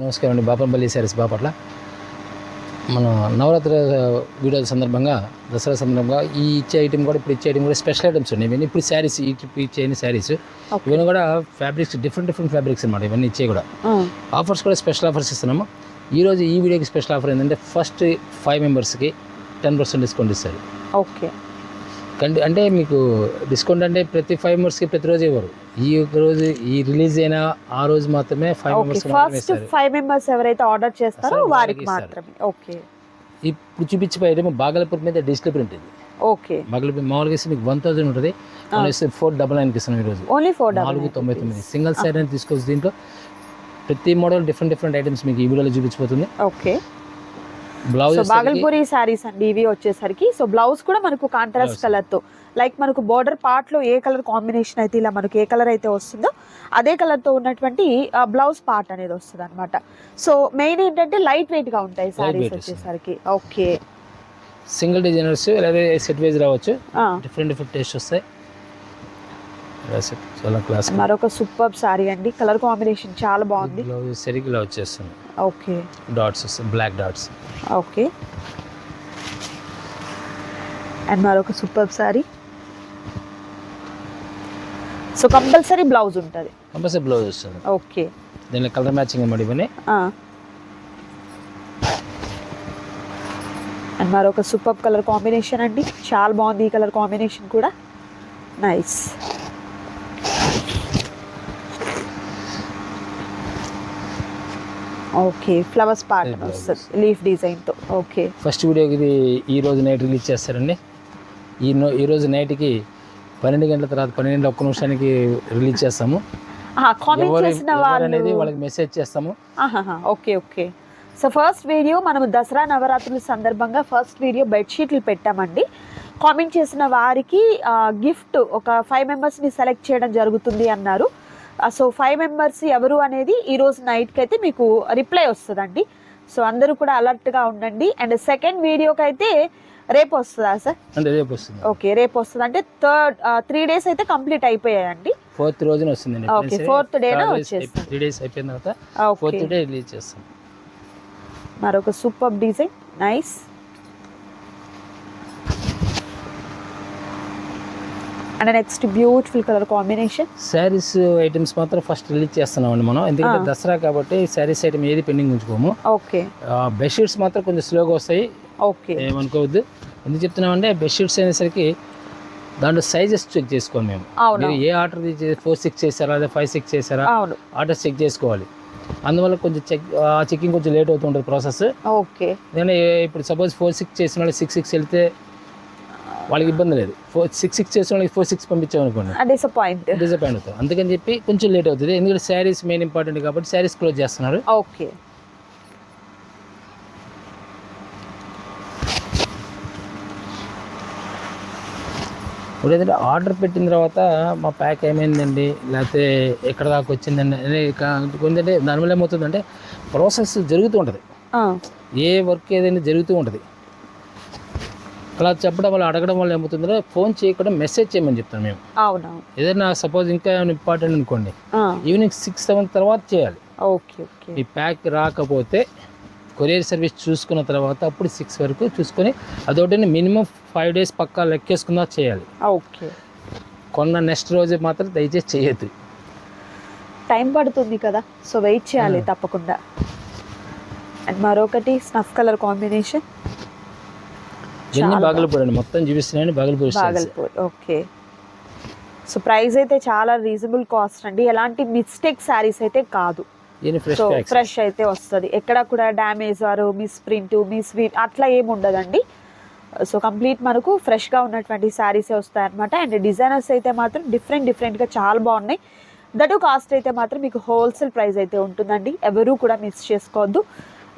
నమస్కారం అండి. బాపంపల్లి సారీస్ బాపట్ల. మన నవరాత్రి వీడియో సందర్భంగా దసరా సందర్భంగా ఈ ఇచ్చే ఐటమ్ కూడా ఇప్పుడు ఇచ్చే ఐటమ్ కూడా స్పెషల్ ఐటమ్స్ ఉన్నాయి ఇవన్నీ ఇప్పుడు శారీస్ ఇప్పుడు ఇచ్చే శారీస్. ఇవన్నీ కూడా ఫ్యాబ్రిక్స్ డిఫరెంట్ డిఫరెంట్ ఫ్యాబ్రిక్స్ అనమాట ఇవన్నీ ఇచ్చే కూడా. ఆఫర్స్ కూడా స్పెషల్ ఆఫర్స్ ఇస్తున్నాము. ఈ రోజు ఈ వీడియోకి స్పెషల్ ఆఫర్ ఏంటంటే ఫస్ట్ ఫైవ్ మెంబర్స్కి టెన్ పర్సెంట్ డిస్కౌంట్ ఇస్తారు. ఓకే కండి అంటే మీకు డిస్కౌంట్ అంటే ప్రతి ఫైవ్ మెంబర్స్కి ప్రతిరోజు ఇవ్వరు. ఈ రోజు ఈ రిలీజ్ అయిన ఆ రోజు మాత్రమే five members first five members ఎవరైతే ఆర్డర్ చేస్తారో వారికి. మాత్రమే. ఓకే. ఇప్పుడు చూపించే ఐటమ్ బాగలపూర్ మీద డిజిటల్ ప్రింట్ ఇది. ఓకే. బాగలపూర్ మామూలుగా మీకు వన్ థౌసండ్ ఉంటుంది. ఫోర్ డబల్ నైన్కి ఇస్తున్నాం ఈరోజు. ఓన్లీ ఫోర్ నాలుగు తొంభై తొమ్మిది. సింగిల్ సైడ్ అని తీసుకోవచ్చు దీంట్లో. ప్రతి మోడల్ డిఫరెంట్ డిఫరెంట్ ఐటమ్స్ మీకు ఈ వీడియోలో చూపించిపోతుంది okay. Blouse so Bhagalpuri saris అండి ఇవి వచ్చేసరికి. సో బ్లౌజ్ కూడా మనకు కాంట్రాస్ట్. కలర్తో. లైక్ మనకు బోర్డర్ పార్ట్లో ఏ కలర్ కాంబినేషన్ అయితే ఇలా మనకు ఏ కలర్ అయితే వస్తుందో అదే కలర్తో ఉన్నటువంటి బ్లౌజ్ పార్ట్ అనేది వస్తుంది అనమాట సో మెయిన్ ఏంటంటే లైట్ వెయిట్గా ఉంటాయి సారీస్. వచ్చేసరికి. ఓకే సింగిల్ డిజైనర్స్ లేదా సెట్ వైజ్ రావచ్చు. డిఫరెంట్ డిఫరెంట్ టేస్ట్ వస్తాయి. చాలా క్లాస్ మరొక సూపర్ సారీ అండి. కలర్ కాంబినేషన్ చాలా బాగుంది. బ్లౌజ్ సరిగ్గా ఇలా వచ్చేస్తుంది. ఓకే డాట్స్ వస్తాయి బ్లాక్ డాట్స్ ఓకే అండ్ మరొక super sari so compulsory blouse ఉంటుంది. కంపల్సరీ బ్లౌజ్ వస్తుంది. ఓకే దీనిలో కలర్ మ్యాచింగ్ ఇవన్నీ అండ్ మరొక సూపర్ కలర్ కాంబినేషన్ అండి. చాలా బాగుంది ఈ కలర్ కాంబినేషన్ కూడా. Nice okay flowers part. వస్తుంది లీఫ్ డిజైన్తో ఓకే ఫస్ట్ వీడియోకి ఇది ఈ రోజు నైట్ రిలీజ్ చేస్తారండి. ఈ ఈ రోజు నైట్కి పన్నెండు గంటల తర్వాత పన్నెండు ఒక్క నిమిషానికి రిలీజ్ చేస్తాము. అనేది వాళ్ళు. వాళ్ళకి మెసేజ్ చేస్తాము. Okay okay so first video మనం దసరా నవరాత్రుల సందర్భంగా ఫస్ట్ వీడియో బెడ్షీట్లు పెట్టామండి. కామెంట్ చేసిన వారికి గిఫ్ట్ ఒక ఫైవ్ మెంబర్స్ని సెలెక్ట్ చేయడం జరుగుతుంది అన్నారు. సో ఫైవ్ మెంబర్స్ ఎవరు అనేది ఈ రోజు నైట్కి అయితే మీకు రిప్లై వస్తుందండి. సో అందరూ కూడా అలర్ట్గా ఉండండి. అండ్ సెకండ్ వీడియోకి అయితే రేపు వస్తుందా సార్ అంటే రేపు వస్తుంది. ఓకే రేపు వస్తుంది. అంటే థర్డ్ త్రీ డేస్ అయితే కంప్లీట్ అయిపోయాయండి. ఫోర్త్ రోజున fourth day నా వచ్చేస్తుంది. త్రీ డేస్ అయిపోయిన తర్వాత ఓకే ఫోర్త్ డే రిలీజ్ చేస్తాం. మరొక super design nice and next beautiful colour combination saris items మాత్రం ఫస్ట్ రిలీజ్ చేస్తున్నామండి మనం. ఎందుకంటే Ah. దసరా కాబట్టి శారీస్ ఐటమ్ ఏది పెండింగ్ ఉంచుకోము. ఓకే బెడ్షీట్స్ మాత్రం కొంచెం స్లోగా వస్తాయి. ఓకే ఏమనుకోవద్దు. ఎందుకు చెప్తున్నామంటే బెడ్షీట్స్ అనేసరికి దాంట్లో సైజెస్ చెక్ చేసుకోవాలి మేము. మీరు ఏ ఆర్డర్ ఫోర్ సిక్స్ చేశారా లేదా ఫైవ్ సిక్స్ చేశారా అవును. ఆర్డర్స్ చెక్ చేసుకోవాలి. అందువల్ల కొంచెం చెక్ ఆ చెకింగ్ కొంచెం లేట్ అవుతుంటుంది ప్రాసెస్ ఓకే ఎందుకంటే ఇప్పుడు సపోజ్ ఫోర్ సిక్స్ చేసిన వాళ్ళు సిక్స్ సిక్స్ వెళ్తే వాళ్ళకి ఇబ్బంది లేదు. ఫోర్ సిక్స్ సిక్స్ చేసిన వాళ్ళకి ఫోర్ సిక్స్ పంపించామనుకోండి. డిసప్పాయింట్ డిసప్పాయింట్ అవుతుంది అందుకని చెప్పి కొంచెం లేట్ అవుతుంది. ఎందుకంటే శారీస్ మెయిన్ ఇంపార్టెంట్ కాబట్టి శారీస్ క్లోజ్ చేస్తున్నారు. ఓకే ఇప్పుడు ఏంటంటే ఆర్డర్ పెట్టిన తర్వాత మా ప్యాక్ ఏమైందండి? లేకపోతే ఎక్కడ దాకా వచ్చిందండి? అనేది కొంచెంటే దానివల్ల ఏమవుతుందంటే ప్రాసెస్ జరుగుతూ ఉంటుంది. ఏ వర్క్ ఏదైనా జరుగుతూ ఉంటుంది. అలా చెప్పడం వల్ల అడగడం వల్ల ఏమవుతుందంటే ఫోన్ చేయకుండా మెసేజ్ చేయమని చెప్తాను మేము. అవునవును. ఏదైనా సపోజ్ ఇంకా ఏమైనా ఇంపార్టెంట్ అనుకోండి ఈవినింగ్ సిక్స్ సెవెన్ తర్వాత చేయాలి. Okay okay. ఈ ప్యాక్ రాకపోతే కొరియర్ సర్వీస్ చూసుకున్న తర్వాత అప్పుడు సిక్స్ వరకు చూసుకొని అదొకటి మినిమం ఫైవ్ డేస్ పక్కా లెక్కేసుకున్నా చేయాలి. ఓకే. కొన్న నెక్స్ట్ రోజు మాత్రం దయచేసి చేయొద్దు. టైం పడుతుంది కదా సో వెయిట్ చేయాలి తప్పకుండా. అండ్ మరొకటి స్నఫ్ కలర్ కాంబినేషన్. చాలా. బాగలపూర్ అండి మొత్తం చూపిస్తున్నాయండి Bhagalpur. Bhagalpur okay. So price అయితే చాలా రీజనబుల్ కాస్ట్ అండి. ఎలాంటి మిస్టేక్ శారీస్ అయితే కాదు. సో ఫ్రెష్ అయితే వస్తుంది. ఎక్కడ కూడా డ్యామేజ్ వారు మిస్ ప్రింట్ మిస్ అట్లా ఏమి ఉండదండి. సో కంప్లీట్ మనకు ఫ్రెష్గా ఉన్నటువంటి శారీసే వస్తాయి అనమాట అండ్ డిజైనర్స్ అయితే మాత్రం డిఫరెంట్ డిఫరెంట్గా చాలా బాగున్నాయి. దట్ కాస్ట్ అయితే మాత్రం మీకు హోల్సేల్ ప్రైస్ అయితే ఉంటుందండి. ఎవరూ కూడా మిస్ చేసుకోవద్దు.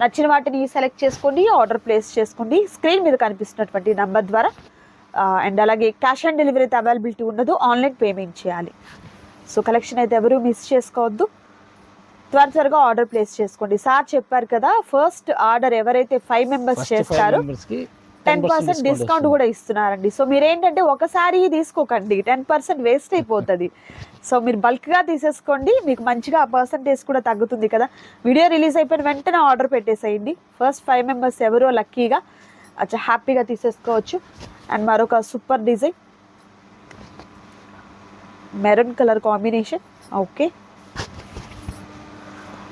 నచ్చిన వాటిని సెలెక్ట్ చేసుకోండి ఆర్డర్ ప్లేస్ చేసుకోండి. స్క్రీన్ మీద కనిపిస్తున్నటువంటి నంబర్ ద్వారా అండ్ అలాగే క్యాష్ ఆన్ డెలివరీ అయితే అవైలబిలిటీ ఉండదు ఆన్లైన్ పేమెంట్ చేయాలి. సో కలెక్షన్ అయితే ఎవరూ మిస్ చేసుకోవద్దు. త్వర త్వరగా ఆర్డర్ ప్లేస్ చేసుకోండి. సార్ చెప్పారు కదా ఫస్ట్ ఆర్డర్ ఎవరైతే ఫైవ్ మెంబర్స్ చేస్తారో టెన్ పర్సెంట్ డిస్కౌంట్ కూడా ఇస్తున్నారండి. సో మీరు ఏంటంటే ఒకసారి తీసుకోకండి. టెన్ పర్సెంట్ వేస్ట్ అయిపోతుంది. సో మీరు బల్క్గా తీసేసుకోండి. మీకు మంచిగా పర్సంటేజ్ కూడా తగ్గుతుంది కదా. వీడియో రిలీజ్ అయిపోయిన వెంటనే ఆర్డర్ పెట్టేసేయండి. ఫస్ట్ ఫైవ్ మెంబర్స్ ఎవరో లక్కీగా అచ్చా హ్యాపీగా తీసేసుకోవచ్చు. అండ్ మరొక super design. Maroon colour combination. Okay.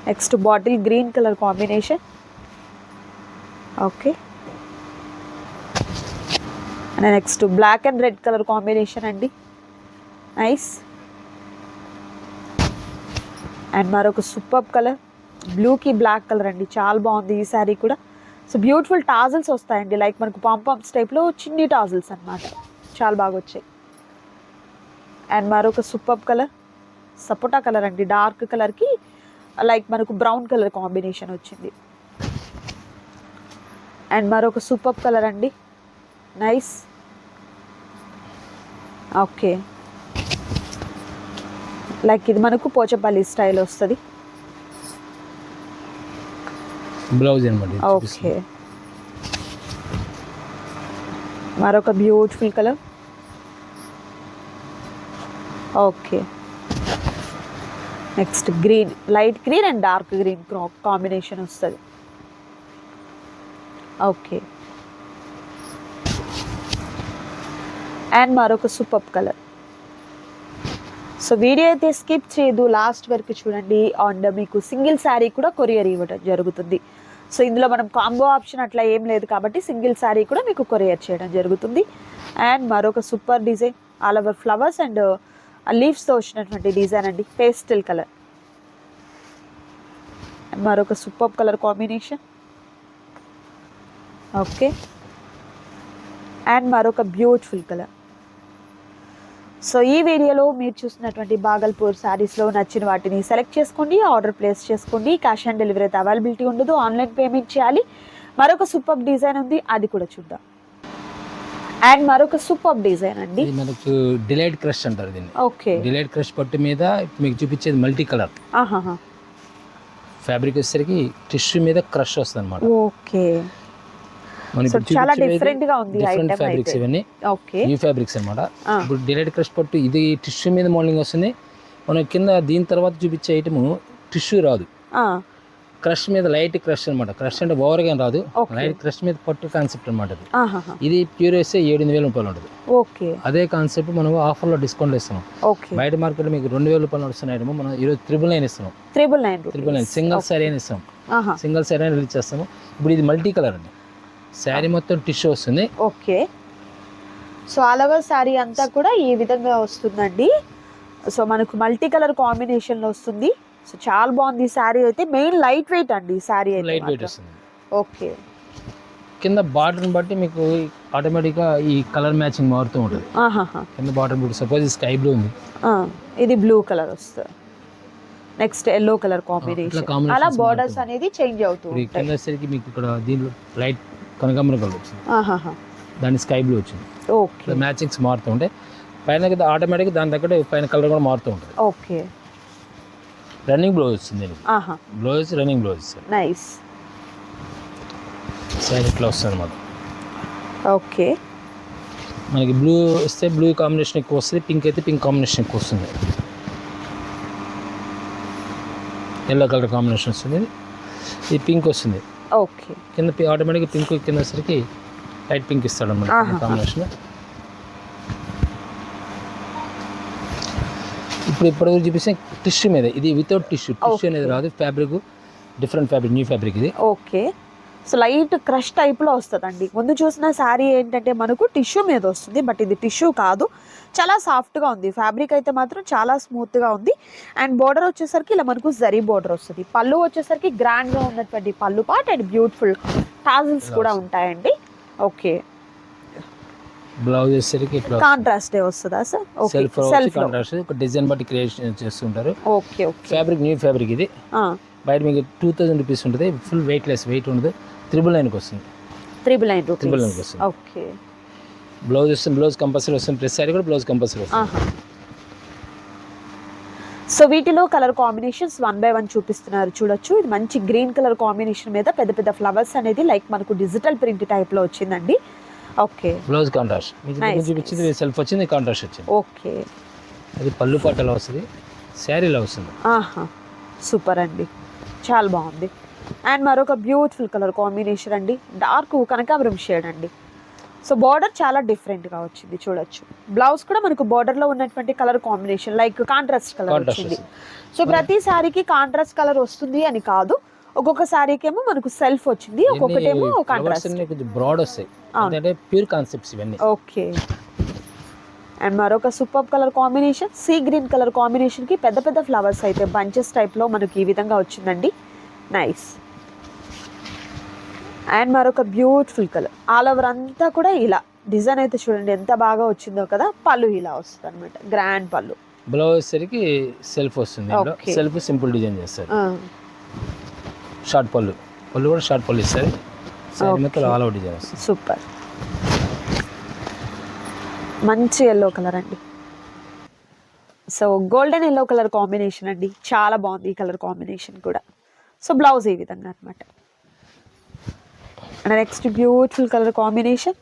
Next bottle green colour combination. Okay. Next black and red colour combination అండి. నైస్ అండ్ మరొక సూపర్ కలర్. బ్లూకి బ్లాక్ కలర్ అండి. చాలా బాగుంది ఈ శారీ కూడా. సో బ్యూటిఫుల్ టాజిల్స్ వస్తాయండి. లైక్ మనకు పంపంప్స్ టైప్లో చిన్ని టాజిల్స్ అనమాట చాలా బాగా వచ్చాయి. అండ్ మరొక సూపర్ కలర్. సపోటా కలర్ అండి. డార్క్ కలర్కి లైక్ మనకు బ్రౌన్ కలర్ కాంబినేషన్ వచ్చింది. అండ్ మరొక సూపర్ కలర్ అండి. Nice okay. లైక్ ఇది మనకు పోచపల్లి స్టైల్ వస్తుంది. బ్లౌజ్ అనమాట ఓకే. మరొక beautiful colour okay. Next green light green and dark green combination వస్తుంది. ఓకే. అండ్ మరొక సూపర్ కలర్. సో వీడియో అయితే స్కిప్ చేయదు లాస్ట్ వరకు చూడండి. అండ్ మీకు సింగిల్ శారీ కూడా కొరియర్ ఇవ్వడం జరుగుతుంది. సో ఇందులో మనం కాంబో ఆప్షన్ అట్లా ఏం లేదు కాబట్టి సింగిల్ శారీ కూడా మీకు కొరియర్ చేయడం జరుగుతుంది. అండ్ మరొక super design all over flowers and లీవ్స్తో వచ్చినటువంటి డిజైన్ అండి పేస్టల్ కలర్. అండ్ మరొక super colour combination. Okay. And మరొక బ్యూటిఫుల్ కలర్. సో ఈ వీడియోలో మీరు చూసినటువంటి బాగల్పూర్ శారీస్లో నచ్చిన వాటిని సెలెక్ట్ చేసుకోండి ఆర్డర్ ప్లేస్ చేసుకోండి క్యాష్ ఆన్ డెలివరీ అయితే అవైలబిలిటీ ఉండదు ఆన్లైన్ పేమెంట్ చేయాలి. మరొక సూపర్ డిజైన్ ఉంది అది కూడా చూద్దాం. అండ్ మరొక సూపర్ డిజైన్ అండి. మనకు డిలైట్ క్రష్ అంటారు దీన్ని. ఓకే. డిలైట్ క్రష్ పట్టు మీద మీకు చూపించేది మల్టీ కలర్. ఫ్యాబ్రిక్ వచ్చేసరికి టిష్యూ మీద క్రష్ వస్తుంది అనమాట ఓకే. చాలా different గా ఉంది డిఫరెంట్ ఫ్యాబ్రిక్స్. ఇవన్నీ. ఓకే న్యూ ఫ్యాబ్రిక్స్ అనమాట. ఇప్పుడు డిలైట్ క్రష్ పట్టు ఇది టిష్యూ మీద మోడలింగ్ వస్తుంది. మనం కింద దీని తర్వాత చూపించే ఐటమ్ టిష్యూ రాదు. క్రష్ మీద లైట్ క్రష్ అనమాట క్రష్ అంటే ఓవర్గా రాదు. Okay. లైట్ క్రష్ మీద పట్టు కాన్సెప్ట్ అనమాట ఇది ప్యూర్ వేస్తే ఏడెనిమిది వేల రూపాయలు ఉంటుంది. ఓకే అదే కాన్సెప్ట్ మనం ఆఫర్లో డిస్కౌంట్ ఇస్తున్నాం ఓకే బయట మార్కెట్లో మీకు రెండు వేల రూపాయలు నడుస్తున్న ఐటమ్ మనం ఈరోజు త్రిబుల్ నైన్ ఇస్తున్నాం. Triple nine triple nine single sari అని ఇస్తాం. సింగిల్ శారీ అని రిలీజ్ చేస్తాము. ఇప్పుడు ఇది మల్టీ కలర్ అండి. శారీ మొత్తం టిష్యూ వస్తుంది. Okay. So all over sari అంతా కూడా ఈ విధంగా వస్తుందండి. సో మనకు మల్టీ కలర్ కాంబినేషన్లో వస్తుంది. సో చాలా బాగుంది ఈ శారీ అయితే. మెయిన్ లైట్ వెయిట్ అండి ఈ శారీ అయితే లైట్ వెయిట్. వస్తుంది. ఓకే. కింద బార్డర్ని బట్టి మీకు ఆటోమేటిక్గా ఈ కలర్ మ్యాచింగ్ మారుతూ ఉంటుంది. కింద బార్డర్ ఇప్పుడు సపోజ్ స్కై బ్లూ ఉంది. ఆ, ఇది బ్లూ కలర్ వస్తుంది. Next yellow colour combination. అలా బార్డర్స్. అనేది చేంజ్ అవుతూ ఉంటాయి. వచ్చేసరికి మీకు ఇక్కడ దీనిలో లైట్ కనకాంబరం కలర్ వచ్చింది. దాని స్కై బ్లూ వచ్చింది. ఓకే. మ్యాచింగ్స్ మారుతూ ఉంటాయి. పైన ఆటోమేటిక్గా దాని తగ్గట్టు పైన కలర్ కూడా మారుతూ ఉంటుంది. ఓకే. రన్నింగ్ బ్లౌజ్ వచ్చింది blouse running blouse nice side ఇట్లా వస్తుంది అనమాట ఓకే. మనకి బ్లూ వస్తే బ్లూ కాంబినేషన్ ఎక్కువ వస్తుంది పింక్ అయితే పింక్ కాంబినేషన్ ఎక్కువ వస్తుంది. ఎల్లో కలర్ కాంబినేషన్ వస్తుంది. ఇది పింక్ వస్తుంది. ఓకే. కింద ఆటోమేటిక్గా పింక్ కింద వచ్చరికి లైట్ పింక్ ఇస్తాడు. అన్నమాట కాంబినేషన్ ఇప్పుడు ఇప్పటివరకు చూపిస్తే టిష్యూ మీద. ఇది వితౌట్ టిష్యూ టిష్యూ అనేది రాదు. Fabric different fabric new fabric ఇది. ఓకే. సో లైట్ క్రష్ టైప్లో వస్తుందండి. ముందు చూసిన శారీ ఏంటంటే మనకు టిష్యూ మీద వస్తుంది బట్ ఇది టిష్యూ కాదు. చాలా సాఫ్ట్గా ఉంది. ఫ్యాబ్రిక్ అయితే మాత్రం చాలా స్మూత్గా ఉంది. అండ్ బోర్డర్ వచ్చేసరికి ఇలా మనకు జరీ బోర్డర్ వస్తుంది. పళ్ళు వచ్చేసరికి గ్రాండ్గా ఉన్నటువంటి పళ్ళు పార్ట్ అండ్ బ్యూటిఫుల్ టాజిల్స్ కూడా ఉంటాయండి. ఓకే. బ్లౌజ్ వచ్చేసరికి కాంట్రాస్ట్ వస్తుందా sir? Okay. Self self contrast ఒక డిజైన్ బట్టి క్రియేషన్ చేస్తుంటారు. Okay okay. Fabric new fabric ఇది. బయట మీకు టూ థౌసండ్ రూపీస్ ఉంటుంది. ఫుల్ వెయిట్ లెస్ వెయిట్ ఉండదు త్రిబుల్ నైన్కి వస్తుంది. త్రిబుల్ నైన్ త్రిబుల్ నైన్కి వస్తుంది. ఓకే బ్లౌజ్ వస్తుంది. బ్లౌజ్ కంపల్సరీ వస్తుంది. ప్రెస్ సారీ కూడా బ్లౌజ్ కంపల్సరీ వస్తుంది. సో వీటిలో colour combinations one by one చూపిస్తున్నారు. చూడొచ్చు. ఇది మంచి గ్రీన్ కలర్ కాంబినేషన్ మీద పెద్ద పెద్ద ఫ్లవర్స్ అనేది లైక్ మనకు డిజిటల్ ప్రింట్ టైప్లో వచ్చిందండి. ఓకే బ్లౌజ్ కాంట్రాస్ట్ చూపించింది. సెల్ఫ్ వచ్చింది కాంట్రాస్ట్ వచ్చింది. ఓకే అది పళ్ళు పాట ఎలా వస్తుంది. శారీ ఎలా వస్తుంది. ఆహా. సూపర్ అండి. చాలా బాగుంది. అండ్ మరొక బ్యూటిఫుల్ కలర్ కాంబినేషన్ అండి. డార్క్ కనకాంబరం షేడ్ అండి. సో బార్డర్ చాలా డిఫరెంట్గా వచ్చింది చూడొచ్చు. బ్లౌజ్ కూడా మనకు బార్డర్లో ఉన్నటువంటి colour combination like contrast colour వచ్చింది. సో ప్రతి సారీకి కాంట్రాస్ట్ కలర్ వస్తుంది అని కాదు. ఒక్కొక్క సారీకి ఏమో మనకు సెల్ఫ్ వచ్చింది ఒక్కొక్కటి ఏమో ఫ్లవర్స్ కాంట్రాస్ట్ బ్రాడ్ వస్తాయి. ప్యూర్ కాన్సెప్ట్స్ ఇవన్నీ. ఓకే. అండ్ మరొక super colour combination sea green colour కాంబినేషన్కి పెద్ద పెద్ద ఫ్లవర్స్ అయితే బంచెస్ టైప్లో మనకి ఈ విధంగా వచ్చిందండి. నైస్ అండ్ మరొక బ్యూటిఫుల్ కలర్ ఆల్ ఓవర్ అంతా కూడా ఇలా. డిజైన్ అయితే చూడండి ఎంత బాగా వచ్చిందో కదా. పళ్ళు ఇలా వస్తుంది అనమాట గ్రాండ్ పళ్ళు. బ్లౌజ్ సరికి సెల్ఫ్ వస్తుంది. సెల్ఫ్ సింపుల్ డిజైన్ చేస్తారు. షార్ట్ పళ్ళు. పళ్ళు కూడా షార్ట్ పళ్ళు ఇస్తారు. ఆల్ అవుట్ డిజైన్ సూపర్ మంచి ఎల్లో కలర్ అండి. So golden yellow colour combination అండి. చాలా బాగుంది ఈ కలర్ కాంబినేషన్ కూడా. సో బ్లౌజ్ ఈ విధంగా అనమాట and next beautiful colour combination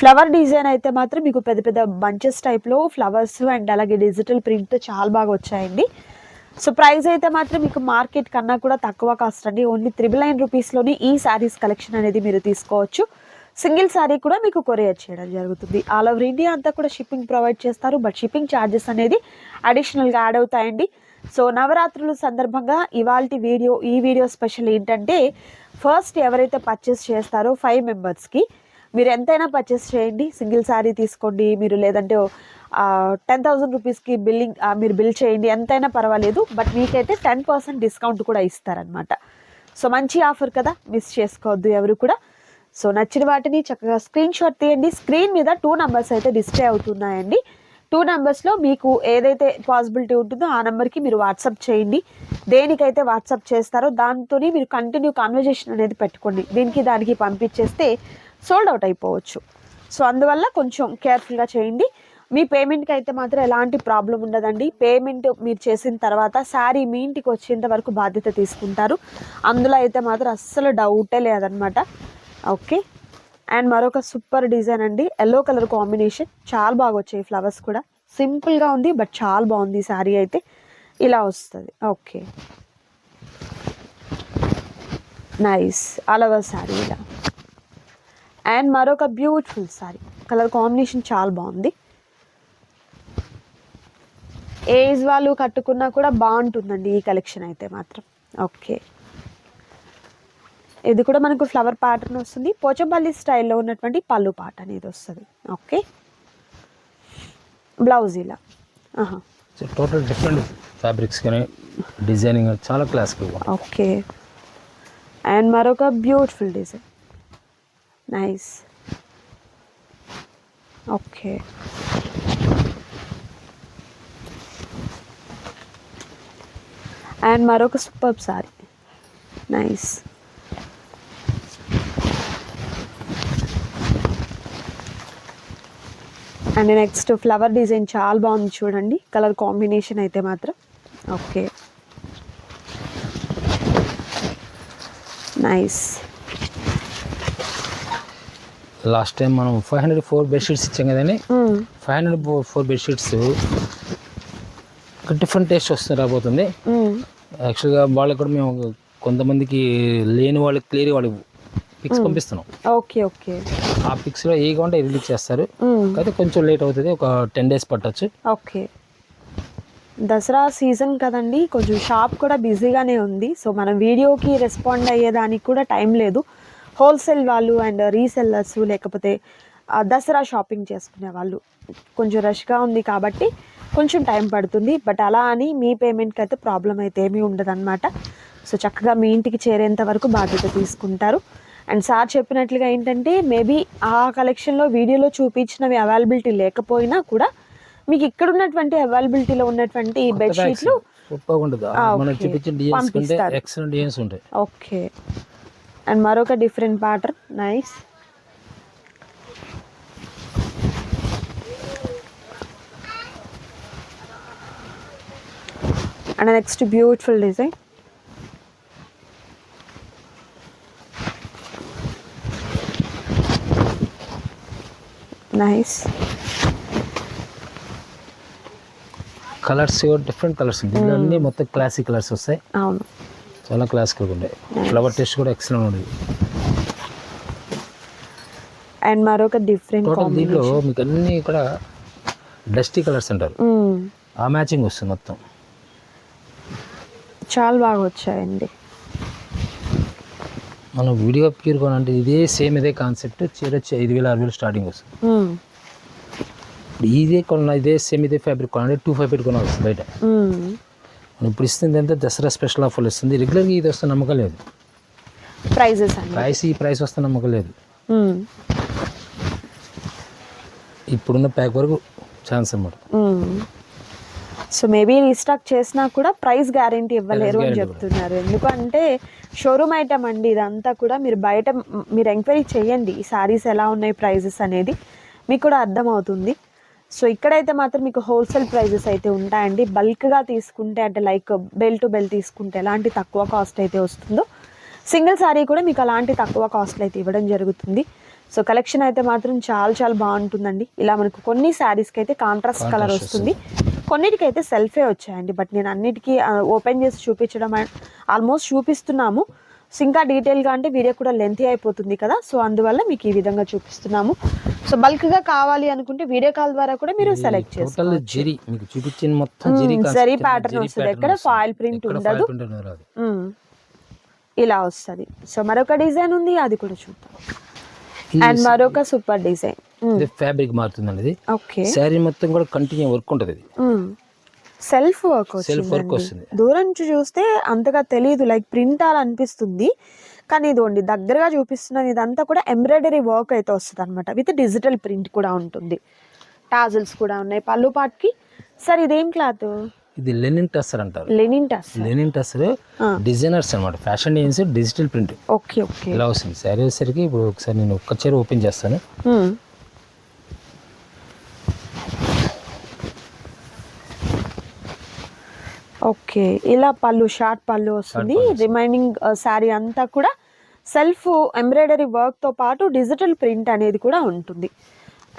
flower design అయితే మాత్రం మీకు పెద్ద పెద్ద బంచెస్ టైప్లో ఫ్లవర్స్ అండ్ అలాగే డిజిటల్ ప్రింట్ చాలా బాగా వచ్చాయండి. సో ప్రైస్ అయితే మాత్రం మీకు మార్కెట్ కన్నా కూడా తక్కువ కాస్ట్ అండి ఓన్లీ త్రిబుల్ నైన్ రూపీస్లోనే ఈ శారీస్ కలెక్షన్ అనేది మీరు తీసుకోవచ్చు. సింగిల్ శారీ కూడా మీకు కొరియర్ చేయడం జరుగుతుంది. ఆల్ ఓవర్ ఇండియా అంతా కూడా షిప్పింగ్ ప్రొవైడ్ చేస్తారు. బట్ షిప్పింగ్ ఛార్జెస్ అనేది అడిషనల్గా యాడ్ అవుతాయండి. సో నవరాత్రుల సందర్భంగా ఇవాళ వీడియో ఈ వీడియో స్పెషల్ ఏంటంటే ఫస్ట్ ఎవరైతే పర్చేస్ చేస్తారో ఫైవ్ మెంబర్స్కి మీరు ఎంతైనా పర్చేస్ చేయండి. సింగిల్ శారీ తీసుకోండి. మీరు లేదంటే టెన్ థౌజండ్ రూపీస్కి బిల్లింగ్ మీరు బిల్ చేయండి. ఎంతైనా పర్వాలేదు. బట్ మీకైతే టెన్ పర్సెంట్ డిస్కౌంట్ కూడా ఇస్తారనమాట సో మంచి ఆఫర్ కదా. మిస్ చేసుకోవద్దు ఎవరు కూడా. సో నచ్చిన వాటిని చక్కగా స్క్రీన్ షాట్ తీయండి. స్క్రీన్ మీద టూ నెంబర్స్ అయితే డిస్ప్లే అవుతున్నాయండి. టూ నెంబర్స్లో మీకు ఏదైతే పాసిబిలిటీ ఉంటుందో ఆ నెంబర్కి మీరు వాట్సాప్ చేయండి. దేనికైతే వాట్సాప్ చేస్తారో దాంతో మీరు కంటిన్యూ కాన్వర్జేషన్ అనేది పెట్టుకోండి. దీనికి దానికి పంపించేస్తే సోల్డ్ అవుట్ అయిపోవచ్చు. సో అందువల్ల కొంచెం కేర్ఫుల్గా చేయండి. మీ పేమెంట్కి అయితే మాత్రం ఎలాంటి ప్రాబ్లం ఉండదండి. పేమెంట్ మీరు చేసిన తర్వాత శారీ మీ ఇంటికి వచ్చేంత వరకు బాధ్యత తీసుకుంటారు. అందులో అయితే మాత్రం అస్సలు డౌటే లేదనమాట ఓకే అండ్ మరొక సూపర్ డిజైన్ అండి. ఎల్లో కలర్ కాంబినేషన్ చాలా బాగా వచ్చాయి ఫ్లవర్స్ కూడా. సింపుల్గా ఉంది బట్ చాలా బాగుంది శారీ అయితే. ఇలా వస్తుంది. ఓకే నైస్ అలవర్ శారీ ఇలా. అండ్ మరొక బ్యూటిఫుల్ శారీ కలర్ కాంబినేషన్ చాలా బాగుంది. ఏజ్ వాళ్ళు కట్టుకున్నా కూడా బాగుంటుందండి ఈ కలెక్షన్ అయితే మాత్రం. ఓకే ఇది కూడా మనకు ఫ్లవర్ ప్యాటర్న్ వస్తుంది. పోచంపల్లి స్టైల్లో ఉన్నటువంటి పళ్ళు పాట అనేది వస్తుంది. ఓకే బ్లౌజ్ ఇలా. టోటల్ డిఫరెంట్ ఫ్యాబ్రిక్స్ కానీ డిజైనింగ్ చాలా క్లాసికల్గా ఓకే అండ్ మరొక beautiful design nice okay and మరొక super sari nice and next flower design చాలా బాగుంది చూడండి. కలర్ కాంబినేషన్ అయితే మాత్రం. ఓకే. నైస్. లాస్ట్ టైం మనం ఫైవ్ హండ్రెడ్ ఫోర్ బెడ్షీట్స్ ఇచ్చాం కదండి. Five hundred four bedsheets different taste వస్తుంది రాబోతుంది. యాక్చువల్గా వాళ్ళకి కూడా మేము కొంతమందికి లేని వాళ్ళకి క్లియర్ వాళ్ళకి పిక్స్ పంపిస్తున్నాం. Okay okay. ఆ పిక్స్లో ఏ కావాలంటే రిలీజ్ చేస్తారు. అయితే కొంచెం లేట్ అవుతుంది ఒక టెన్ డేస్ పట్టచ్చు. ఓకే. దసరా సీజన్ కదండి కొంచెం షాప్ కూడా బిజీగానే ఉంది. సో మనం వీడియోకి రెస్పాండ్ అయ్యేదానికి కూడా టైం లేదు. హోల్సేల్ వాళ్ళు అండ్ రీసెల్లర్స్ లేకపోతే దసరా షాపింగ్ చేసుకునే వాళ్ళు. కొంచెం రష్గా ఉంది కాబట్టి కొంచెం టైం పడుతుంది. బట్ అలా అని మీ పేమెంట్కి అయితే ప్రాబ్లం అయితే ఏమీ ఉండదన్నమాట. సో చక్కగా మీ ఇంటికి చేరేంత వరకు బాధ్యత తీసుకుంటారు. అండ్ సార్ చెప్పినట్లుగా ఏంటంటే మేబీ ఆ కలెక్షన్లో వీడియోలో చూపించినవి అవైలబిలిటీ లేకపోయినా కూడా మీకు ఇక్కడ ఉన్నటువంటి అవైలబిలిటీలో ఉన్నటువంటి బెడ్షీట్లు సూపర్గా ఉంటుంది ఆ, మనం okay. చూపించిన డిజైన్స్ కంటే పంపిస్తారు. ఎక్సలెంట్ డిజైన్స్ ఉంటాయి ఓకే అండ్ మరొక different pattern nice and next beautiful design nice colours different colours దీంట్లో అన్ని మొత్తం క్లాసిక్ కలర్స్ వస్తాయి. అవును. చాలా క్లాసిక్గా ఉంటాయి. ఫ్లవర్ టేస్ట్ కూడా ఎక్సలెంట్ ఉంది. అండ్ మరొక డిఫరెంట్ టోటల్ దీంట్లో మీకు అన్ని కూడా డస్టీ కలర్స్ అంటారు. Hmm. ఆ మ్యాచింగ్ వస్తుంది మొత్తం. చాలా బాగా వచ్చాయండి. మనం వీడియో ప్యూర్ కొనంటే ఇదే సేమ్ ఇదే కాన్సెప్ట్ చీర వచ్చి ఐదు వేల ఆరు వేలు స్టార్టింగ్ వస్తుంది. ఇప్పుడు ఇదే కొన్న ఇదే సేమ్ ఇదే ఫ్యాబ్రిక్ కొనంటే టూ ఫైవ్ పెట్టి కొనాలి వస్తుంది బయట. మనం ఇప్పుడు ఇస్తుంది ఎంత? దసరా స్పెషల్ ఆఫర్లు ఇస్తుంది. రెగ్యులర్గా ఇది వస్తే నమ్మకం లేదు. ప్రైజెస్ ప్రైస్ ఈ ప్రైస్ వస్తే నమ్మకం లేదు. ఇప్పుడున్న ప్యాక్ వరకు ఛాన్స్ అనమాట సో మేబీ రీస్టాక్ చేసినా కూడా ప్రైస్ గ్యారంటీ ఇవ్వలేరు అని చెప్తున్నారు. ఎందుకంటే షోరూమ్ ఐటమ్ అండి ఇదంతా కూడా మీరు బయట మీరు ఎంక్వైరీ చేయండి. ఈ సారీస్ ఎలా ఉన్నాయి ప్రైజెస్ అనేది మీకు కూడా అర్థమవుతుంది. సో ఇక్కడైతే మాత్రం మీకు హోల్సేల్ ప్రైజెస్ అయితే ఉంటాయండి. బల్క్గా తీసుకుంటే అంటే లైక్ బెల్ టు బెల్ తీసుకుంటే ఎలాంటి తక్కువ కాస్ట్ అయితే వస్తుందో సింగిల్ సారీ కూడా మీకు అలాంటి తక్కువ కాస్ట్లో అయితే ఇవ్వడం జరుగుతుంది. సో కలెక్షన్ అయితే మాత్రం చాలా చాలా బాగుంటుందండి. ఇలా మనకు కొన్ని శారీస్కి అయితే కాంట్రాస్ట్ కలర్ వస్తుంది. కొన్నిటికి అయితే సెల్ఫే వచ్చాయండి బట్ నేను అన్నిటికీ ఓపెన్ చేసి చూపించడం ఆల్మోస్ట్ చూపిస్తున్నాము. సో ఇంకా డీటెయిల్గా అంటే వీడియో కూడా లెంతీ అయిపోతుంది కదా సో అందువల్ల మీకు ఈ విధంగా చూపిస్తున్నాము. సో బల్క్గా కావాలి అనుకుంటే వీడియో కాల్ ద్వారా కూడా మీరు సెలెక్ట్ జెరీ pattern జెరీ వస్తుంది. ఎక్కడ print ఎక్కడ ఉండదు. ఇలా వస్తుంది. సో మరొక డిజైన్ ఉంది అది కూడా చూద్దాం. అండ్ మరొక సూపర్ డిజైన్ ఇది ఫ్యాబ్రిక్ మారుతుందండి ఇది. ఓకే శారీ మొత్తం కూడా కంటిన్యూ వర్క్ ఉంటుంది ఇది. సెల్ఫ్ వర్క్ work వచ్చిందండి. వస్తుంది. దూరం నుంచి చూస్తే అంతగా తెలియదు లైక్ ప్రింట్ అలా అనిపిస్తుంది. కానీ ఇదిగోండి దగ్గరగా చూపిస్తున్నాను ఇదంతా కూడా ఎంబ్రాయిడరీ వర్క్ అయితే వస్తుంది అనమాట విత్ డిజిటల్ ప్రింట్ కూడా ఉంటుంది. టాజల్స్ కూడా ఉన్నాయి. పళ్ళు పాట్కి. సార్ ఇదేం క్లాత్ ఇది లెనిన్ టస్సర్ అంటారు. లెనిన్ టస్ లెనిన్ టస్సర్ డిజైనర్స్ అనమాట fashion designs digital print okay okay. ఇలా వస్తుంది. శారీ వచ్చేసరికి ఇప్పుడు ఒకసారి నేను ఒక్క చీర ఓపెన్ చేస్తాను. ఓకే ఇలా పళ్ళు షార్ట్ పళ్ళు వస్తుంది. రిమైనింగ్ శారీ అంతా కూడా సెల్ఫ్ ఎంబ్రాయిడరీ వర్క్తో పాటు డిజిటల్ ప్రింట్ అనేది కూడా ఉంటుంది.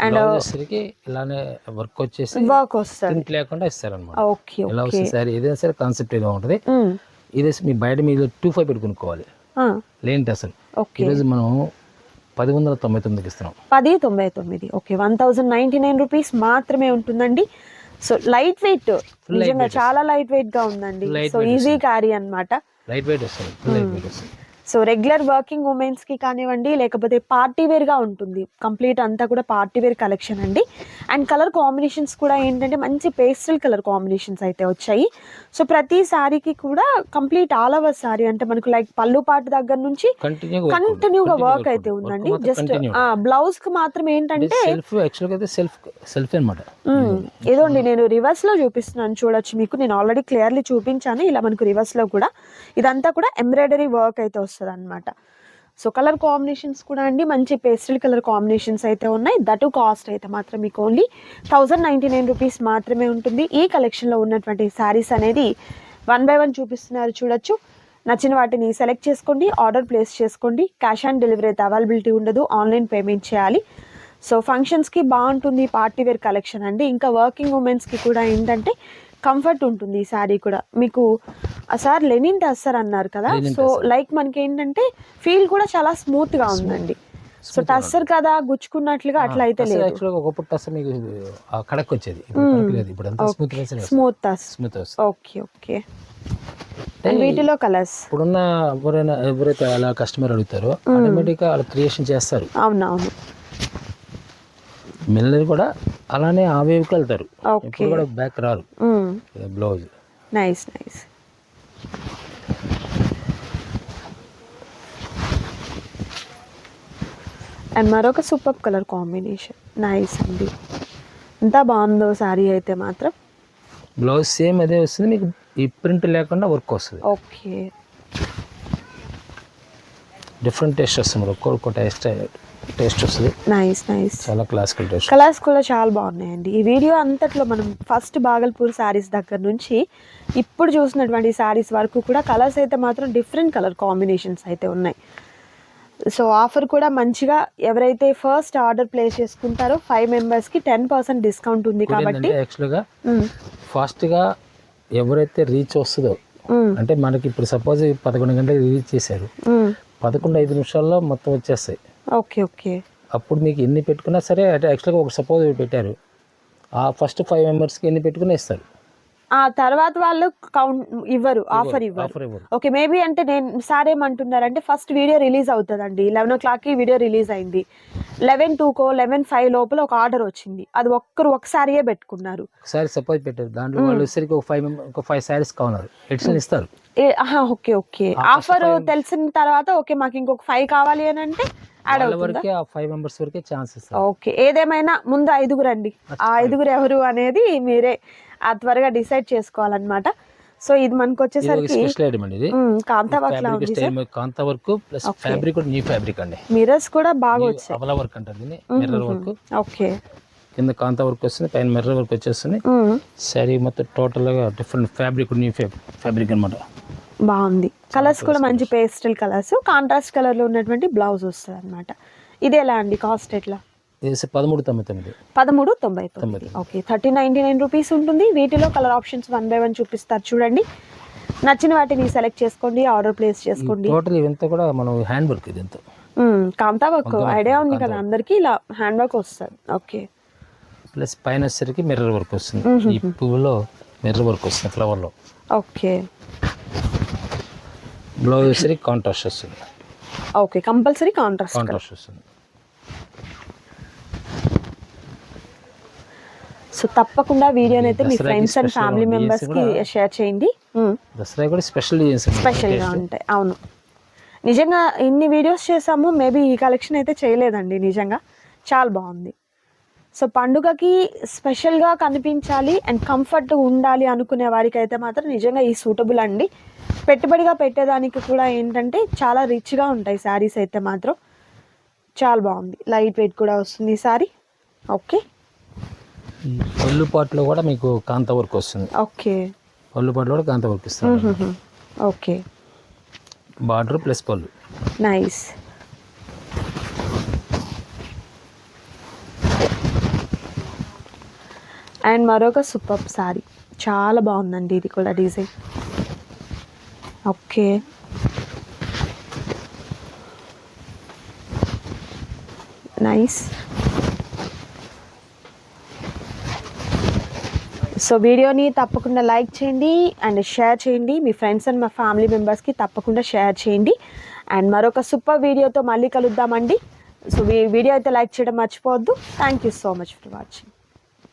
అండ్ బ్లౌజ్ వచ్చేసరికి ఇలానే వర్క్ వచ్చేసి వర్క్ వస్తుంది. ప్రింట్ లేకుండా ఇస్తారనమాట. ఓకే ఇలా వస్తుంది శారీ ఏదైనా సరే కాన్సెప్ట్ ఏదో ఉంటుంది. ఇదే మీ బయట మీద టూ ఫైవ్ పెట్టుకునుకోవాలి లేంటి అసలు ఓకే ఈరోజు మనం పది వందల తొంభై తొమ్మిదికి ఇస్తున్నాం. పది తొంభై తొమ్మిది. Okay one thousand ninety nine rupees మాత్రమే ఉంటుందండి. సో లైట్ వెయిట్ నిజంగా చాలా లైట్ వెయిట్గా ఉందండి. సో ఈజీ క్యారీ అన్నమాట. లైట్ వెయిట్ వస్తుంది. లైట్ వెయిట్ వస్తుంది. సో రెగ్యులర్ వర్కింగ్ ఉమెన్స్కి కానివ్వండి లేకపోతే పార్టీ వేర్గా ఉంటుంది. కంప్లీట్ అంతా కూడా పార్టీ వేర్ కలెక్షన్ అండి. అండ్ కలర్ కాంబినేషన్స్ కూడా ఏంటంటే మంచి పేస్టల్ కలర్ కాంబినేషన్స్ అయితే వచ్చాయి. సో ప్రతి సారీకి కూడా కంప్లీట్ ఆల్ ఓవర్ సారీ అంటే మనకు లైక్ పళ్ళు పాటు దగ్గర నుంచి కంటిన్యూ కంటిన్యూగా వర్క్ అయితే ఉందండి. జస్ట్ బ్లౌజ్కి మాత్రం ఏంటంటే సెల్ఫ్ యాక్చువల్గా అయితే సెల్ఫ్ సెల్ఫ్ అనమాట మ్మ్. ఏదోండి నేను రివర్స్లో చూపిస్తున్నాను. చూడొచ్చు మీకు. నేను ఆల్రెడీ క్లియర్లీ చూపించాను. ఇలా మనకు రివర్స్లో కూడా ఇదంతా కూడా ఎంబ్రాయిడరీ వర్క్ అయితే వస్తుంది. అనమాట సో కలర్ కాంబినేషన్స్ కూడా అండి. మంచి పేస్టల్ కలర్ కాంబినేషన్స్ అయితే ఉన్నాయి. దట్ కాస్ట్ అయితే మాత్రం మీకు only thousand ninety nine rupees మాత్రమే ఉంటుంది. ఈ కలెక్షన్లో ఉన్నటువంటి శారీస్ అనేది వన్ బై వన్ చూపిస్తున్నారు చూడొచ్చు. నచ్చిన వాటిని సెలెక్ట్ చేసుకోండి ఆర్డర్ ప్లేస్ చేసుకోండి. క్యాష్ ఆన్ డెలివరీ అయితే అవైలబిలిటీ ఉండదు. ఆన్లైన్ పేమెంట్ చేయాలి. సో ఫంక్షన్స్కి బాగుంటుంది పార్టీ వేర్ కలెక్షన్ అండి. ఇంకా వర్కింగ్ ఉమెన్స్కి కూడా ఏంటంటే కంఫర్ట్ ఉంటుంది ఈ శారీ కూడా. మీకు ఆ సార్ లెనిన్ టస్సర్ అన్నారు కదా. సో లైక్ మనకి ఏంటంటే ఫీల్ కూడా చాలా స్మూత్గా ఉందండి. సో టస్సర్ కదా. గుచ్చుకున్నట్లుగా అట్లా అయితే లేదు. యాక్చువల్గా ఒకప్పుడు అసలు మీకు కడక్ వచ్చేది ఇప్పుడు అంతా స్మూత్ స్మూత్ టస్ స్మూత్ ఓకే ఓకే. వీటిలో కలర్స్. ఇప్పుడున్న ఎవరైనా ఎవరైతే అలా కస్టమర్ అడుగుతారో ఆటోమేటిక్గా వాళ్ళు క్రియేషన్ చేస్తారు. అవునవును. మిల్లర్ కూడా అలానే ఆ వేవ్కి వెళ్తారు. ఇప్పుడు కూడా బ్యాక్ రారు. బ్లౌజ్. Nice nice. అండ్ మరొక సూపర్ కలర్ కాంబినేషన్. నైస్ అండి. ఎంత బాగుందో శారీ అయితే మాత్రం. బ్లౌజ్ సేమ్ అదే వస్తుంది. మీకు ఈ ప్రింట్ లేకుండా వర్క్ వస్తుంది. ఓకే. డిఫరెంట్ టేస్ట్ వస్తుంది ఒక్కో ఒక్కో టేస్ట్ టేస్ట్ వస్తుంది నైస్ నైస్ చాలా క్లాసికల్ టేస్ట్ కలర్స్ కూడా చాలా బాగున్నాయండి. ఈ వీడియో అంతట్లో మనం ఫస్ట్ బాగల్పూర్ శారీస్ దగ్గర నుంచి ఇప్పుడు చూసినటువంటి శారీస్ వరకు కూడా కలర్స్ అయితే మాత్రం డిఫరెంట్ కలర్ కాంబినేషన్స్ అయితే ఉన్నాయి. సో ఆఫర్ కూడా మంచిగా ఎవరైతే ఫస్ట్ ఆర్డర్ ప్లేస్ చేసుకుంటారో ఫైవ్ మెంబర్స్కి టెన్ పర్సెంట్ డిస్కౌంట్ ఉంది కాబట్టి యాక్చువల్గా. ఫాస్ట్గా ఎవరైతే రీచ్ వస్తుందో. అంటే మనకి ఇప్పుడు సపోజ్ పదకొండు గంటలకు రీచ్ చేశారు. పదకొండు ఐదు నిమిషాల్లో మొత్తం వచ్చేస్తాయి. Okay okay. అప్పుడు మీకు ఎన్ని పెట్టుకున్నా సరే అంటే యాక్చువల్గా ఒక సపోజ్ పెట్టారు. ఆ ఫస్ట్ ఫైవ్ మెంబర్స్కి ఎన్ని పెట్టుకుని ఇస్తారు? ఆ తర్వాత వాళ్ళు కౌంట్ ఇవ్వరు ఆఫర్ ఇవ్వరు. ఓకే మేబీ అంటే నేను సార్ ఏమంటున్నారంటే ఫస్ట్ వీడియో రిలీజ్ అవుతుందండి. లెవెన్ ఓ క్లాక్కి వీడియో రిలీజ్ అయింది. లెవెన్ టూకో లెవెన్ ఫైవ్ లోపల ఒక ఆర్డర్ వచ్చింది. అది ఒక్కరు ఒకసారియే పెట్టుకున్నారు. ఒకసారి సపోజ్ పెట్టారు. దాంట్లో వాళ్ళు వచ్చేసరికి ఒక ఫైవ్ మెంబర్ ఒక ఫైవ్ శారీస్ కావాలి. ఎడిషన్ ఇస్తారు. Okay okay. ఆఫర్ తెలిసిన తర్వాత ఓకే మాకు ఇంకొక ఫైవ్ కావాలి అని అంటే యాడ్ అవుతుందా? ఫైవ్ మెంబర్స్ వరకే ఛాన్స్ ఇస్తారు. ఓకే ఏదేమైనా ముందు ఐదుగురు అండి. ఆ ఐదుగురు ఎవరు అనేది మీరే ఆ త్వరగా డిసైడ్ చేసుకోవాలన్నమాట. సో ఇది మనకు వచ్చేసరికి స్పెషల్ ఐటమ్ అండి ఇది. కాంతా వర్క్ ప్లస్ ఫ్యాబ్రిక్ కూడా న్యూ ఫ్యాబ్రిక్ అండి. మిరర్స్ కూడా బాగా వచ్చాయి. అవలా వర్క్ అంటారు దీన్ని మిర్రర్ వర్క్. ఓకే. కింద కాంతా వర్క్ వస్తుంది పైన మిర్రర్ వర్క్ వచ్చేస్తుంది. శారీ మొత్తం టోటల్గా డిఫరెంట్ ఫ్యాబ్రిక్ న్యూ ఫ్యాబ్రిక్ అనమాట బాగుంది. కలర్స్ కూడా మంచి పేస్టల్ కలర్స్ కాంట్రాస్ట్ కలర్లో ఉన్నటువంటి బ్లౌజ్ వస్తుంది అనమాట ఇది ఎలా అండి కాస్ట్ ఎట్లా? పదమూడు తొమ్మిది తొమ్మిది. పదమూడు తొంభై తొమ్మిది. Okay thirty ninety nine rupees ఉంటుంది. వీటిలో colour options one by one చూపిస్తారు చూడండి. నచ్చిన వాటిని సెలెక్ట్ చేసుకోండి ఆర్డర్ ప్లేస్ చేసుకోండి. టోటల్ ఇవంతా కూడా మనం hand work kantha work idea ఉంది కదా అందరికి ఇలా హ్యాండ్ వర్క్ వస్తుంది. ఓకే ప్లస్ పైన వచ్చేసరికి మిర్రర్ వర్క్ వస్తుంది. ఈ పువ్వులో మిర్రర్ వర్క్ వస్తుంది ఫ్లవర్లో ఓకే. బ్లౌజ్ వచ్చేసరికి కాంట్రాస్ట్ వస్తుంది. ఓకే కంపల్సరీ కాంట్రాస్ట్ కాంట్రాస్ట్ వస్తుంది. సో తప్పకుండా వీడియోని అయితే మీ ఫ్రెండ్స్ అండ్ ఫ్యామిలీ. మెంబర్స్కి షేర్ చేయండి. దసరా కూడా స్పెషల్ డిజైన్స్ స్పెషల్గా ఉంటాయి. అవును. నిజంగా ఇన్ని వీడియోస్ చేసాము. మేబీ ఈ కలెక్షన్ అయితే చేయలేదండి నిజంగా. చాలా బాగుంది. సో పండుగకి స్పెషల్గా కనిపించాలి అండ్ కంఫర్ట్ ఉండాలి అనుకునే వారికి అయితే మాత్రం నిజంగా ఈ సూటబుల్ అండి. పెట్టుబడిగా పెట్టేదానికి కూడా ఏంటంటే చాలా రిచ్గా ఉంటాయి శారీస్ అయితే మాత్రం. చాలా బాగుంది. లైట్ వెయిట్ కూడా వస్తుంది ఈ సారీ ఓకే. పళ్ళు పాటలో కూడా మీకు కాంతా వర్క్ వస్తుంది. ఓకే. పళ్ళు పాటలో కూడా కాంతా వర్క్ ఇస్తారు ఓకే. బార్డర్ ప్లస్ పళ్ళు. నైస్. అండ్ మరొక సూపర్ సారీ చాలా బాగుందండి ఇది కూడా డిజైన్. ఓకే. నైస్. సో వీడియోని తప్పకుండా లైక్ చేయండి అండ్ షేర్ చేయండి. మీ ఫ్రెండ్స్ అండ్ మా ఫ్యామిలీ మెంబర్స్కి తప్పకుండా షేర్ చేయండి. అండ్ మరొక సూపర్ వీడియోతో మళ్ళీ కలుద్దామండి. సో వీడియో అయితే లైక్ చేయడం మర్చిపోవద్దు. Thank you so much for watching.